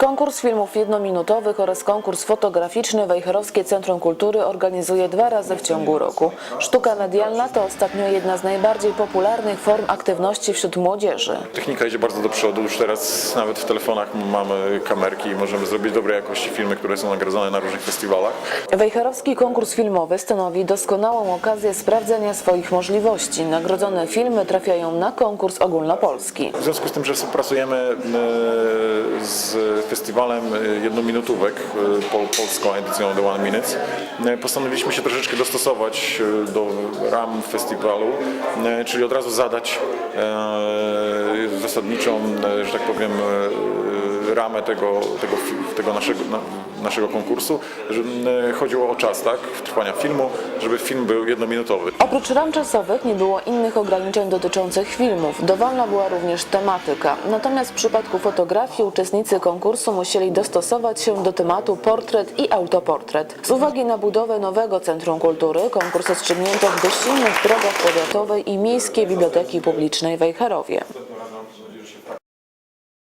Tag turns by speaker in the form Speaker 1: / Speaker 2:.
Speaker 1: Konkurs filmów jednominutowych oraz konkurs fotograficzny Wejherowskie Centrum Kultury organizuje dwa razy w ciągu roku. Sztuka medialna to ostatnio jedna z najbardziej popularnych form aktywności wśród młodzieży.
Speaker 2: Technika idzie bardzo do przodu, już teraz nawet w telefonach mamy kamerki i możemy zrobić dobrej jakości filmy, które są nagrodzone na różnych festiwalach.
Speaker 1: Wejherowski konkurs filmowy stanowi doskonałą okazję sprawdzenia swoich możliwości. Nagrodzone filmy trafiają na konkurs ogólnopolski.
Speaker 2: W związku z tym, że współpracujemy e, z festiwalem e, jednominutówek, e, pol, polską edycją The One Minutes, e, postanowiliśmy się troszeczkę dostosować do ram festiwalu, czyli od razu zadać zasadniczą, że tak powiem, ramę tego, tego, tego naszego, na, naszego konkursu. Że, e, chodziło o czas tak, trwania filmu, żeby film był jednominutowy.
Speaker 1: Oprócz ram czasowych nie było innych ograniczeń dotyczących filmów. Dowolna była również tematyka. Natomiast w przypadku fotografii uczestnicy konkursu musieli dostosować się do tematu portret i autoportret. Z uwagi na budowę nowego Centrum Kultury konkurs rozstrzygnięto w gościnnych drogach powiatowej i Miejskiej Biblioteki Publicznej w Wejherowie.